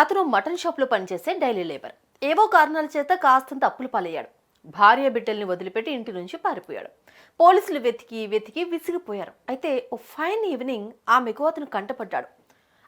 అతను మటన్ షాప్లో పనిచేసే డైలీ లేబర్. ఏవో కారణాల చేత కాస్తంత అప్పులు పాలయ్యాడు. భార్య బిడ్డల్ని వదిలిపెట్టి ఇంటి నుంచి పారిపోయాడు. పోలీసులు వెతికి వెతికి విసిగిపోయారు. అయితే ఓ ఫైన్ ఈవినింగ్ ఆమెకు అతను కంటపడ్డాడు.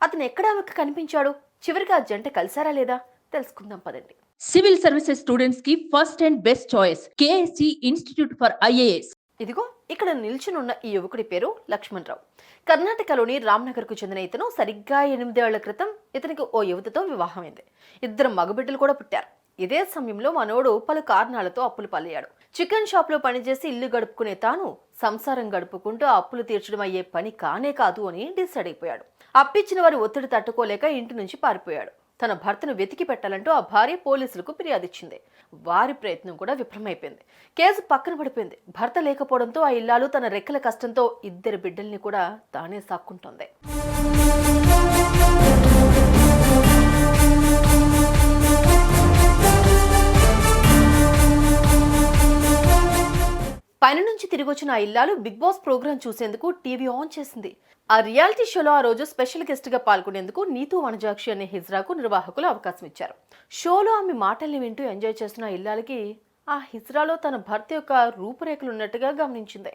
అతను ఎక్కడ ఆమెకు కనిపించాడు? చివరికి ఆ జంట కలిసారా లేదా? తెలుసుకుందాం పదండి. సివిల్ సర్వీసెస్ స్టూడెంట్స్కి first and best choice KSC institute for IAS. ఇదిగో ఇక్కడ నిల్చునున్న ఈ యువకుడి పేరు లక్ష్మణ్ రావు కర్ణాటకలోని రామ్నగర్కు చెందిన ఇతను సరిగ్గా ఎనిమిదేళ్ళ క్రితం ఇతనికి ఓ యువతతో వివాహమైంది. ఇద్దరు మగబిడ్డలు కూడా పుట్టారు. ఇదే సమయంలో మనోడు పలు కారణాలతో అప్పులు పాలయ్యాడు. చికెన్ షాప్లో పనిచేసి ఇల్లు గడుపుకునే తాను సంసారం గడుపుకుంటూ అప్పులు తీర్చడం అయ్యే పని కానే కాదు అని డిసైడ్ అయిపోయాడు. అప్పిచ్చిన వారి ఒత్తిడి తట్టుకోలేక ఇంటి నుంచి పారిపోయాడు. తన భర్తను వెతికి పెట్టాలంటూ ఆ భార్య పోలీసులకు ఫిర్యాదు ఇచ్చింది వారి ప్రయత్నం కూడా విఫలమైపోయింది. కేసు పక్కన పడిపోయింది. భర్త లేకపోవడంతో ఆ ఇల్లాలు తన రెక్కల కష్టంతో ఇద్దరు బిడ్డల్ని కూడా తానే సాక్కుంటోంది. పైన నుంచి తిరిగి వచ్చిన ఆ ఇల్లాలు బిగ్ బాస్ ప్రోగ్రాం చూసేందుకు టీవీ ఆన్ చేసింది. ఆ రియాలిటీ షోలో ఆ రోజు స్పెషల్ గెస్ట్గా పాల్గొనేందుకు నీతు వనజాక్షి అనే హిజ్రాకు నిర్వాహకులు అవకాశం ఇచ్చారు. షోలో ఆమె మాటల్ని వింటూ ఎంజాయ్ చేస్తున్న ఇల్లాలకి ఆ హిజ్రాలో తన భర్త యొక్క రూపురేఖలు ఉన్నట్టుగా గమనించింది.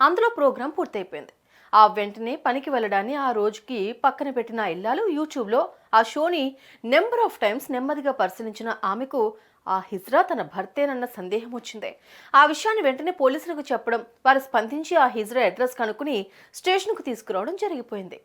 అందులో ప్రోగ్రాం పూర్తయిపోయింది. ఆ వెంటనే పనికి వెళ్ళడాన్ని ఆ రోజుకి పక్కన పెట్టిన ఇల్లాలు యూట్యూబ్లో ఆ షోని నెంబర్ ఆఫ్ టైమ్స్ నెమ్మదిగా పరిశీలించిన ఆమెకు ఆ హిజ్రా తన భర్తేనన్న సందేహం వచ్చింది. ఆ విషయాన్ని వెంటనే పోలీసులకు చెప్పడం వారు స్పందించి ఆ హిజ్రా అడ్రస్ కనుక్కుని స్టేషన్కు తీసుకురావడం జరిగిపోయింది.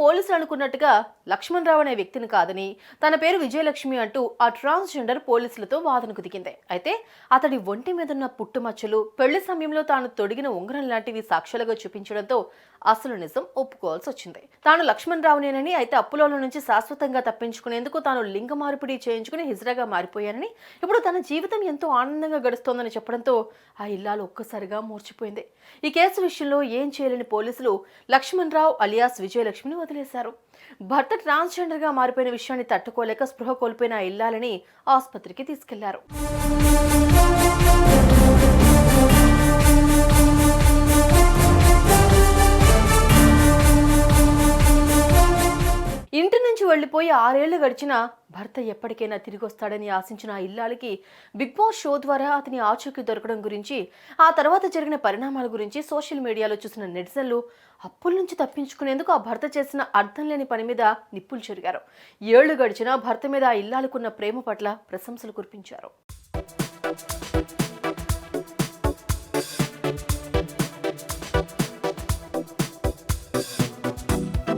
పోలీసులు అనుకున్నట్టుగా లక్ష్మణ్ రావు అనే వ్యక్తిని కాదని తన పేరు విజయలక్ష్మి అంటూ ఆ ట్రాన్స్జెండర్ పోలీసులతో వాదనకు దిగింది. అయితే అతడి ఒంటి మీద ఉన్న పుట్టుమచ్చలు పెళ్ళి సమయంలో తాను తొడిగిన ఉంగరం లాంటివి సాక్ష్యాలుగా చూపించడంతో అసలు నిజం ఒప్పుకోవాల్సి వచ్చింది. తాను లక్ష్మణ్ రావునేనని అయితే అప్పులోల నుంచి శాశ్వతంగా తప్పించుకునేందుకు తాను లింగ మార్పిడి చేయించుకుని హిజ్రాగా మారిపోయానని ఇప్పుడు తన జీవితం ఎంతో ఆనందంగా గడుస్తోందని చెప్పడంతో ఆ ఇల్లాలు ఒక్కసారిగా మూర్చిపోయింది. ఈ కేసు విషయంలో ఏం చేయలేని పోలీసులు లక్ష్మణ్ రావు అలియాస్ విజయలక్ష్మిని వదిలేశారు. భర్త ట్రాన్స్జెండర్గా మారిపోయిన విషయాన్ని తట్టుకోలేక స్పృహ కోల్పోయిన ఇల్లాలని ఆసుపత్రికి తీసుకెళ్ళారు. వెళ్ళిపోయి ఆరేళ్ళు గడిచిన భర్త ఎప్పటికైనా తిరిగి వస్తాడని ఆశించిన ఆ ఇల్లాలకి బిగ్ బాస్ షో ద్వారా అతని ఆచూకీ దొరకడం గురించి ఆ తర్వాత జరిగిన పరిణామాల గురించి సోషల్ మీడియాలో చూసిన నెటిజన్లు అప్పుల నుంచి తప్పించుకునేందుకు ఆ భర్త చేసిన అర్థం లేని పని మీద నిప్పులు చెరిగారు. ఏళ్ళు గడిచినా భర్త మీద ఆ ఇల్లాలకున్న ప్రేమ పట్ల ప్రశంసలు కురిపించారు.